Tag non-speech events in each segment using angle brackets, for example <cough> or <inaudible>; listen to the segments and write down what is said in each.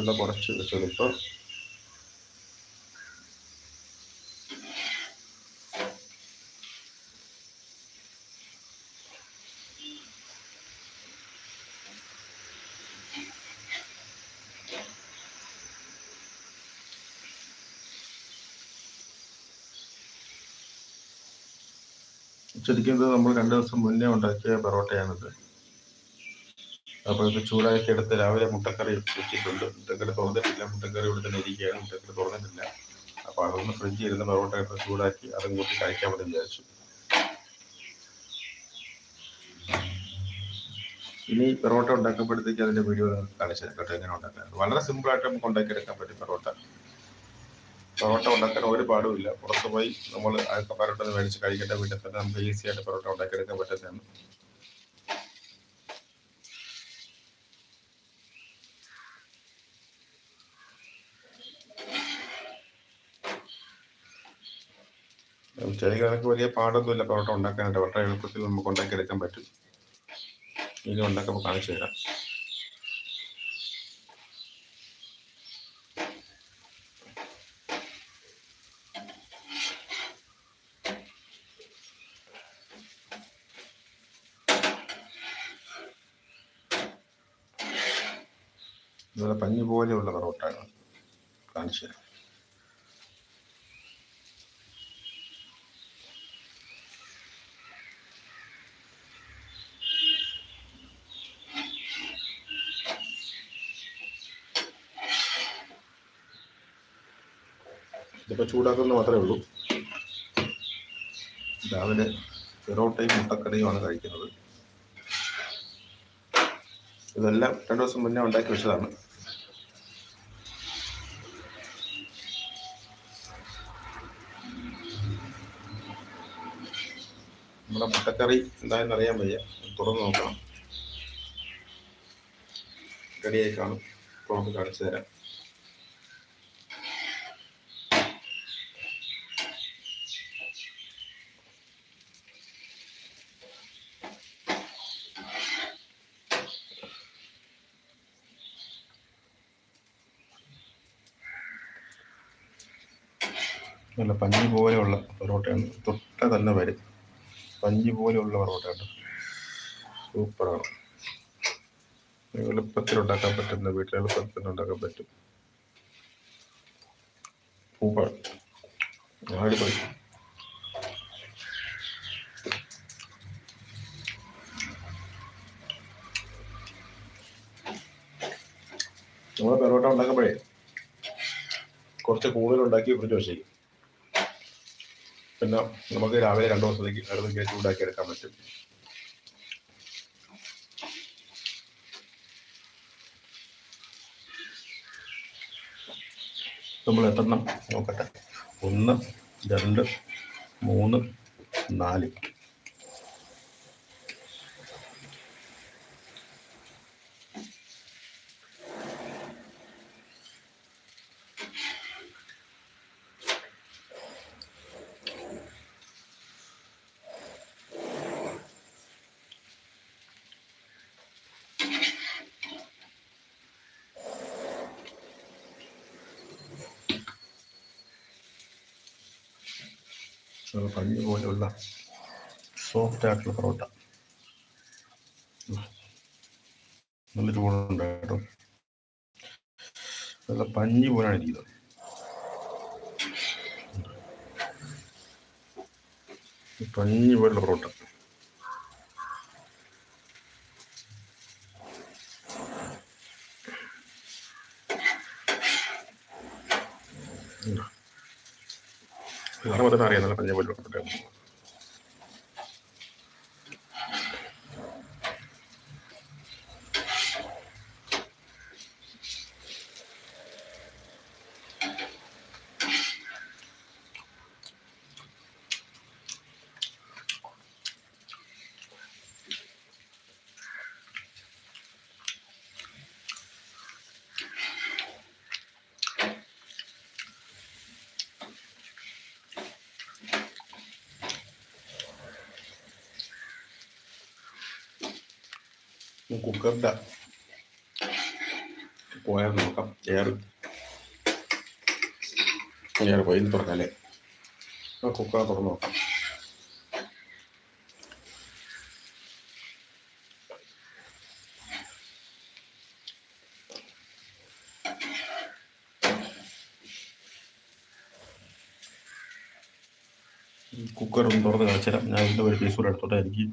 ഒന്ന് കുറച്ച് ചെളുപ്പ് ശരിക്കും ഇത് നമ്മൾ രണ്ട് ദിവസം മുന്നേ ഉണ്ടാക്കിയ പൊറോട്ടയാണിത്. അപ്പോൾ ഇത് ചൂടാക്കി എടുത്ത് രാവിലെ മുട്ടക്കറി വെച്ചിട്ടുണ്ട്. മുട്ടക്കറി തുറന്നിട്ടില്ല മുട്ടക്കറി ഇവിടെ തന്നെ ഇരിക്കുകയാണ്. മുട്ടക്കറി തുറന്നിട്ടില്ല അപ്പോൾ അതൊന്ന് ഫ്രിഡ്ജിൽ ഇരുന്ന് പൊറോട്ട എടുത്ത് ചൂടാക്കി അതും കൂട്ടി കഴിക്കാമെന്ന് വിചാരിച്ചു. ഇനി പൊറോട്ട ഉണ്ടാക്കുമ്പോഴത്തേക്ക് അതിന്റെ വീഡിയോ കാണിച്ചു കേട്ടോ എങ്ങനെ ഉണ്ടാക്കാൻ. വളരെ സിമ്പിൾ ആയിട്ട് നമുക്ക് ഉണ്ടാക്കിയെടുക്കാൻ പറ്റും പൊറോട്ട. പൊറോട്ട ഉണ്ടാക്കാൻ ഒരു പാടുമില്ല പുറത്ത് പോയി നമ്മൾ പൊറോട്ട മേടിച്ച് കഴിക്കേണ്ട വീട്ടിൽ തന്നെ നമുക്ക് ഈസിയായിട്ട് പൊറോട്ട ഉണ്ടാക്കിയെടുക്കാൻ പറ്റുന്നതാണ്. ചെറിയ കണക്ക് വലിയ പാടൊന്നുമില്ല. പൊറോട്ട ഉണ്ടാക്കാനായിട്ട് വളരെ എളുപ്പത്തിൽ നമുക്ക് ഉണ്ടാക്കിയെടുക്കാൻ പറ്റും. ഇനി ഉണ്ടാക്കുമ്പോൾ കാണിച്ചു തരാം. പഞ്ഞി പോലെയുള്ള പൊറോട്ടയാണ്. കാണിച്ചു തരാം. ഇതിപ്പോൾ ചൂടാക്കുന്നത് മാത്രമേ ഉള്ളൂ. രാവിലെ പെറോട്ടയും മുട്ടക്കറിയുമാണ് കഴിക്കുന്നത്. ഇതെല്ലാം രണ്ടു ദിവസം മുന്നേ ഉണ്ടാക്കി വെച്ചതാണ്. നമ്മുടെ മുട്ടക്കറി എന്തായാലും അറിയാൻ വയ്യ. തുറന്ന് നോക്കണം. റെഡിയായി കാണും. തുറന്ന് കാണിച്ചു തരാം. നല്ല പഞ്ഞി പോലെയുള്ള പൊറോട്ടയാണ്. തൊട്ട തന്നെ വരും. പഞ്ഞി പോലെയുള്ള പൊറോട്ടയാണ്. സൂപ്പറാണ്. എളുപ്പത്തിൽ ഉണ്ടാക്കാൻ പറ്റുന്ന വീട്ടിൽ എളുപ്പത്തിൽ ഉണ്ടാക്കാൻ പറ്റും. സൂപ്പർ അടിപൊളി. നമ്മൾ പെറോട്ട ഉണ്ടാക്കുമ്പോഴേ കുറച്ച് കൂടുതൽ ഉണ്ടാക്കി ഫ്രിഡ്ജ് വെച്ചേക്കും. പിന്നെ നമുക്ക് രാവിലെ രണ്ടു ദിവസത്തേക്ക് അടുത്ത കേസ് ഉണ്ടാക്കി എടുക്കാൻ പറ്റും. നമ്മൾ എത്രണ്ണം? നോക്കട്ടെ. ഒന്ന് രണ്ട് മൂന്ന് നാല്. പഞ്ഞി പോലെയുള്ള സോഫ്റ്റ് ആയിട്ടുള്ള പൊറോട്ട. നല്ല ചൂടുണ്ട് കേട്ടോ. നല്ല പഞ്ഞി പോലാണ് ഇരിക്കുന്നത്. പഞ്ഞി പോലുള്ള പൊറോട്ട. കാണുമ്പോൾ തന്നെ അറിയാം നല്ല കുക്കറിന്റെ പോയാൽ നോക്കാം. എയർ എയർ പോയി തുറക്കാല്ലേ ആ കുക്കർ തുറന്ന് നോക്കാം. കുക്കർ ഒന്ന് തുറന്ന് കാണിച്ചുതരാം. ഞാൻ ഇതിന്റെ ഒരു പീസ് കൂടെ എടുത്തോട്ടെ എനിക്ക്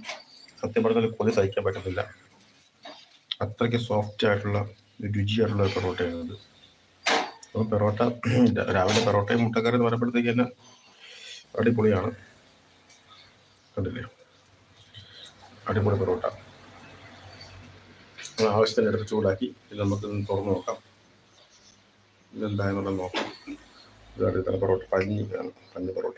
സത്യം പറഞ്ഞാൽ കൊതി സഹിക്കാൻ പറ്റുന്നില്ല. അത്രയ്ക്ക് സോഫ്റ്റ് ആയിട്ടുള്ള രുചിയായിട്ടുള്ള ഒരു പൊറോട്ടയാണ് അപ്പോൾ പെറോട്ട <clears throat> രാവിലെ പെറോട്ടയും മുട്ടക്കറി എന്ന് പറയുമ്പോഴത്തേക്ക് തന്നെ അടിപൊളിയാണ്. കണ്ടില്ലേ? അടിപൊളി പൊറോട്ട. ആവശ്യത്തിന് എടുത്ത് ചൂടാക്കി ഇത് നമുക്ക് തുറന്നു നോക്കാം. ഇതെന്തായെന്നുള്ളത് നോക്കാം. ഇതാണ് അടുത്ത പൊറോട്ട പഞ്ഞി പഞ്ഞി പൊറോട്ട.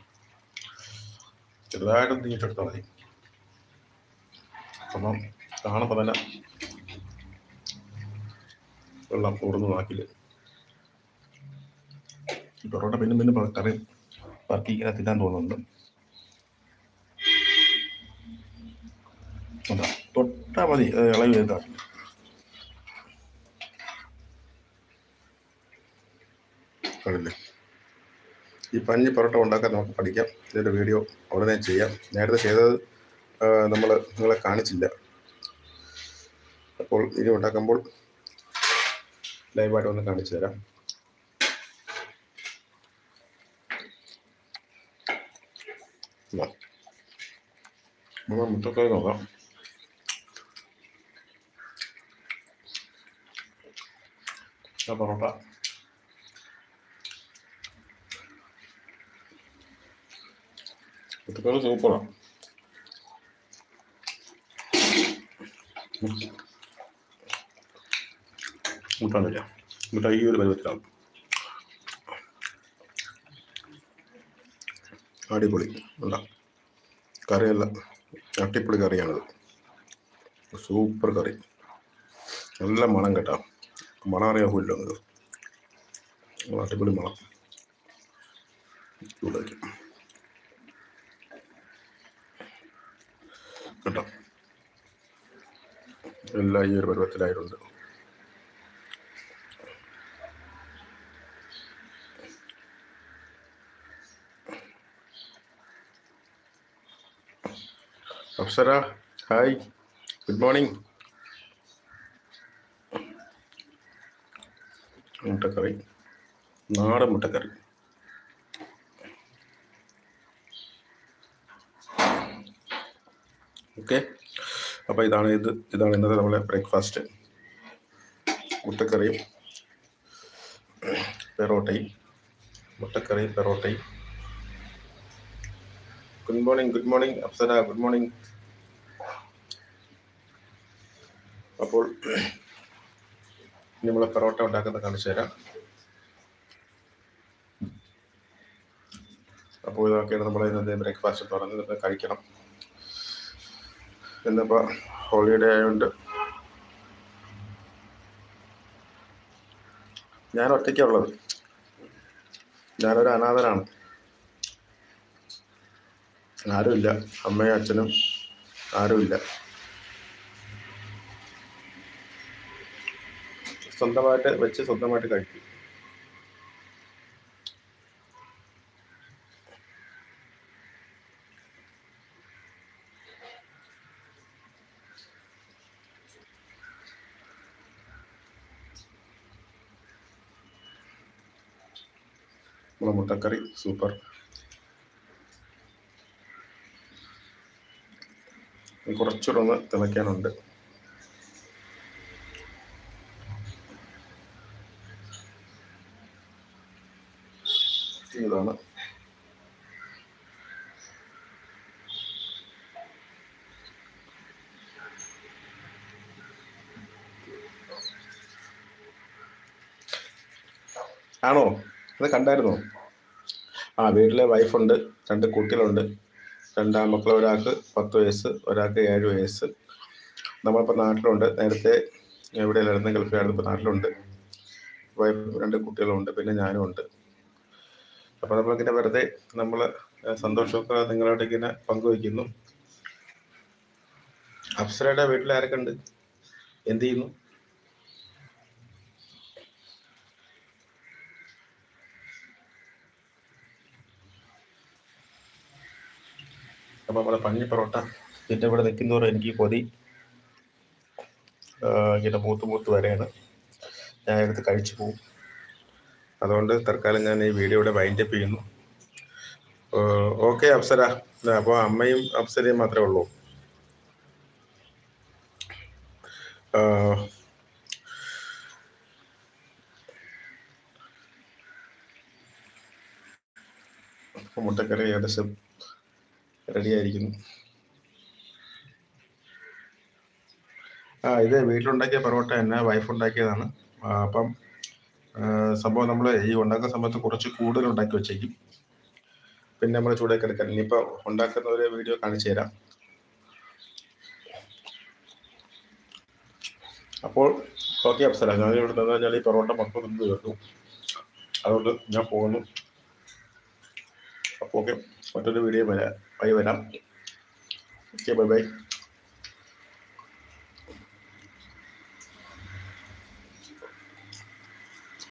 ചെറുതായിട്ടൊന്ന് തീറ്റെടുത്താൽ കളയും അപ്പം കാണുമ്പോൾ തന്നെ വെള്ളം ഊർന്നു നാക്കിൽ പൊറോട്ട പിന്നെ പിന്നെ കറി പറക്കി തിന്നാൻ തോന്നുന്നുണ്ട്. തൊട്ടാ മതി ഇളവ് വരുന്നതാണ് കണ്ടില്ലേ? ഈ പഞ്ഞി പൊറോട്ട ഉണ്ടാക്കാൻ നമുക്ക് പഠിക്കാം. ഇതിന്റെ വീഡിയോ ഉടനെ ചെയ്യാം. നേരത്തെ ചെയ്തത് നമ്മൾ നിങ്ങളെ കാണിച്ചില്ല. അപ്പോൾ ഇനി ഉണ്ടാക്കുമ്പോൾ ലൈവായിട്ട് ഒന്ന് കാണിച്ചു തരാം. നമ്മൾ മുട്ടക്കറി നോക്കാം. പൊറോട്ട. മുട്ടക്കറി സൂപ്പറാണ് മുട്ടാണില്ല മുട്ട ഈ ഒരു പരുവത്തിലാവും അടിപൊളി. അല്ല കറിയല്ല അട്ടിപ്പൊളി കറിയാണത്. സൂപ്പർ കറി. നല്ല മണം കേട്ടോ. മണം അറിയാവില്ല ഇത് അടിപൊളി മണം. ചൂടാക്കി. കേട്ടോ എല്ലാം ഈ ഒരു പരുവത്തിലായിട്ടുണ്ട്. Apsara hi good morning. മുട്ടക്കറി. നാടൻ മുട്ടക്കറി. ഓക്കെ. അപ്പോൾ ഇതാണ് ഇത് ഇതാണ് ഇന്നത്തെ നമ്മളെ ബ്രേക്ക്ഫാസ്റ്റ് മുട്ടക്കറിയും പെറോട്ടയും മുട്ടക്കറിയും പെറോട്ടയും. Good morning good morning Apsara good morning അപ്പോൾ നമ്മൾ പെറോട്ട ഉണ്ടാക്കുന്ന കാണിച്ചു തരാം. അപ്പോൾ ഇതൊക്കെയാണ് നമ്മൾ ഇന്നത്തെ ബ്രേക്ക്ഫാസ്റ്റ് പറഞ്ഞത്. കഴിക്കണം. ഇന്നിപ്പോൾ ഹോളിഡേ ആയതുകൊണ്ട് ഞാൻ ഒറ്റയ്ക്കുള്ളത് ഞാനൊരു അനാഥനാണ്. ആരുമില്ല. അമ്മയും അച്ഛനും ആരുമില്ല. സ്വന്തമായിട്ട് വെച്ച് സ്വന്തമായിട്ട് കഴിക്കും. നമ്മളെ മുട്ടക്കറി. സൂപ്പർ. കുറച്ചുകൂടെ ഒന്ന് തിളയ്ക്കാനുണ്ട്. ഇതാണ്. ആണോ? അത് കണ്ടായിരുന്നോ? ആ വീട്ടിലെ വൈഫുണ്ട് രണ്ട് കുട്ടികളുണ്ട്. രണ്ടാമക്കൾ ഒരാൾക്ക് പത്ത് വയസ്സ് ഒരാൾക്ക് ഏഴ് വയസ്സ്. നമ്മളിപ്പോൾ നാട്ടിലുണ്ട്. നേരത്തെ എവിടെയല്ലായിരുന്നു ഗൾഫിലായിരുന്നു ഇപ്പോൾ നാട്ടിലുണ്ട്. വൈഫ് രണ്ട് കുട്ടികളുണ്ട് പിന്നെ ഞാനും ഉണ്ട്. അപ്പോൾ നമ്മളിങ്ങനെ വെറുതെ നമ്മൾ സന്തോഷമൊക്കെ നിങ്ങളോട് ഇങ്ങനെ പങ്കുവയ്ക്കുന്നു. അപ്സരയുടെ വീട്ടിൽ ആരൊക്കെ ഉണ്ട്? എന്ത് ചെയ്യുന്നു? അപ്പോൾ നമ്മുടെ പഞ്ഞി പൊറോട്ട പിന്നെ ഇവിടെ നിൽക്കുന്നവർ എനിക്ക് കൊതി ഇങ്ങനെ മൂത്ത് മൂത്ത് വരെയാണ്. ഞാൻ എടുത്ത് കഴിച്ചു പോകും അതുകൊണ്ട് തൽക്കാലം ഞാൻ ഈ വീഡിയോ ഇവിടെ വൈൻഡപ്പ് ചെയ്യുന്നു. ഓക്കെ അപ്സര. അപ്പോൾ അമ്മയും അപ്സരയും മാത്രമേ ഉള്ളൂ. മുട്ടക്കറി ഏകദേശം റെഡി ആയിരിക്കുന്നു ആ ഇത് വീട്ടിലുണ്ടാക്കിയ പൊറോട്ട തന്നെ വൈഫ് ഉണ്ടാക്കിയതാണ്. അപ്പം സംഭവം നമ്മൾ ഈ ഉണ്ടാക്കുന്ന സമയത്ത് കുറച്ച് കൂടുതൽ ഉണ്ടാക്കി വെച്ചേക്കും. പിന്നെ നമ്മൾ ചൂടാക്കി എടുക്കാൻ ഇനിയിപ്പോൾ ഉണ്ടാക്കുന്ന ഒരു വീഡിയോ കാണിച്ചു തരാം. അപ്പോൾ ഓക്കെ അപ്സര ഞാൻ ഇവിടെ നിന്ന് കഴിഞ്ഞാൽ ഈ പൊറോട്ട മൊത്തം നിന്ന് തീർന്നു. അതുകൊണ്ട് ഞാൻ പോകുന്നു. അപ്പോൾ ഓക്കെ മറ്റൊരു വീഡിയോ വരാം. വഴി വരാം ഓക്കെ ബൈ ബൈ